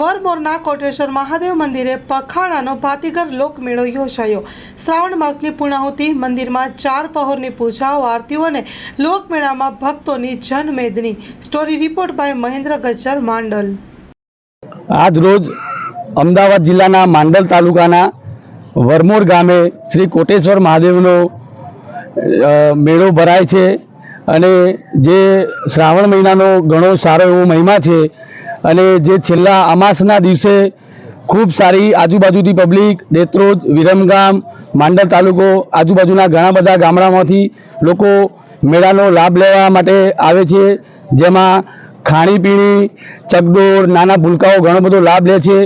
વરમોરના કોટેશ્વર મહાદેવ મંદિરે પખાણાનો ભાતીગર લોકમેળો યોજાયો. શ્રાવણ માસની પૂર્ણાહુતિ, મંદિરમાં ચાર પહોરની પૂજાઓ, આરતીઓ અને લોકમેળામાં ભક્તોની જનમેદની. Story report by Mahendra Gajjar, Mandal. આજ રોજ અમદાવાદ જિલ્લાના માંડલ તાલુકાના વરમોર ગામે શ્રી કોટેશ્વર મહાદેવનો મેળો ભરાય છે અને જે શ્રાવણ મહિનાનો ઘણો સારો એવો મહિમા છે અને જે છેલ્લા અમાસના દિવસે ખૂબ સારી આજુબાજુથી પબ્લિક દેત્રોજ વિરમગામ, માંડલ તાલુકો, આજુબાજુના ઘણા બધા ગામડામાંથી લોકો મેળાનો લાભ લેવા માટે આવે છે. જેમાં ખાણીપીણી, ચકડોળ, નાના ભૂલકાઓ ઘણો બધો લાભ લે છે.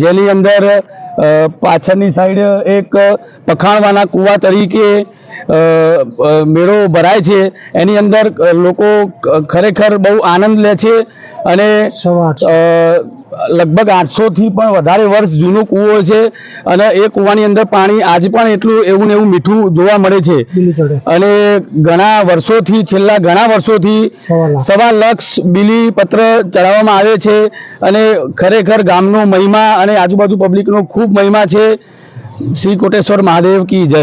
જેની અંદર પાછળની સાઈડ એક પખાણવાના કૂવા તરીકે મેળો ભરાય છે. એની અંદર લોકો ખરેખર બહુ આનંદ લે છે. અને લગભગ આઠસો થી પણ વધારે વર્ષ જૂનો કૂવો છે અને એ કૂવાની અંદર પાણી આજે પણ એટલું એવું ને એવું મીઠું જોવા મળે છે. અને ઘણા વર્ષોથી છેલ્લા ઘણા વર્ષોથી સવા લક્ષ બીલી પત્ર ચડાવવામાં આવે છે અને ખરેખર ગામનો મહિમા અને આજુબાજુ પબ્લિકનો ખૂબ મહિમા છે. શ્રી કોટેશ્વર મહાદેવ કી જય.